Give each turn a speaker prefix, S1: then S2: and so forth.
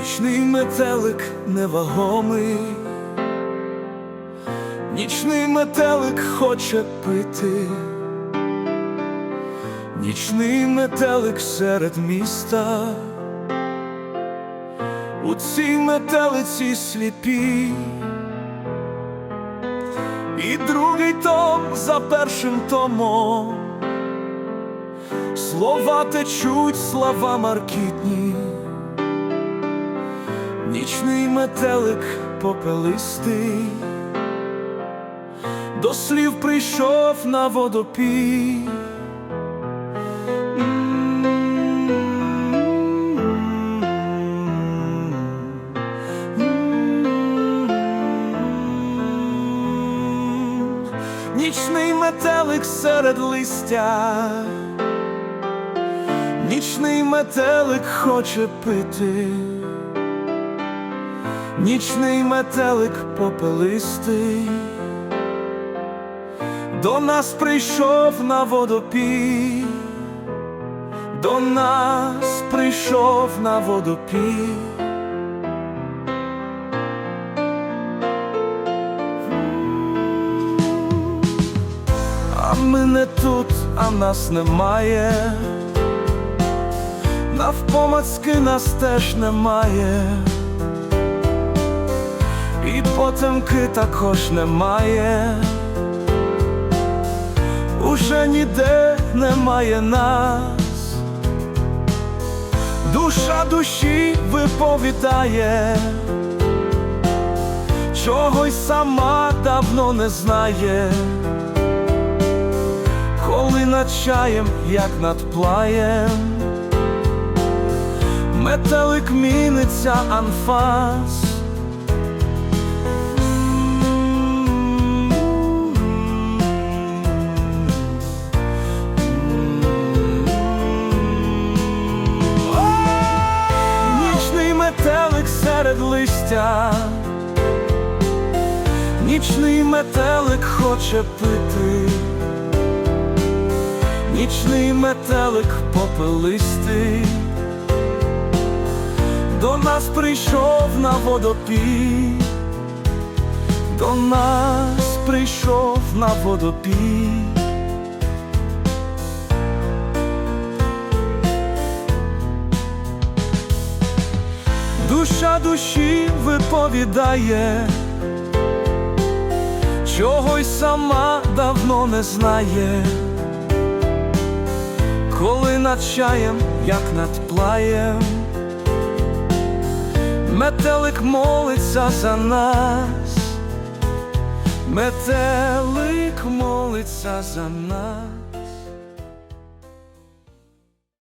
S1: Нічний метелик невагомий, нічний метелик хоче пити, нічний метелик серед міста, у цій метелиці сліпі, і другий том за першим томом, слова течуть, слова маркітні. Нічний метелик попелистий, до слів прийшов на водопій. Нічний метелик серед листя, нічний метелик хоче пити. Нічний метелик попелистий, до нас прийшов на водопій, до нас прийшов на водопій. А ми не тут, а нас немає, навпомацьки нас теж немає. І потемки також немає, уже ніде немає нас, душа душі виповідає, чого й сама давно не знає, коли над чаєм, як над плаєм, метелик міниться анфас. Метелик серед листя, нічний метелик хоче пити, нічний метелик попелистий, до нас прийшов на водопій, до нас прийшов на водопій. Душа душі виповідає, чого й сама давно не знає, коли над чаєм, як над плаєм, метелик молиться за нас, метелик молиться за нас.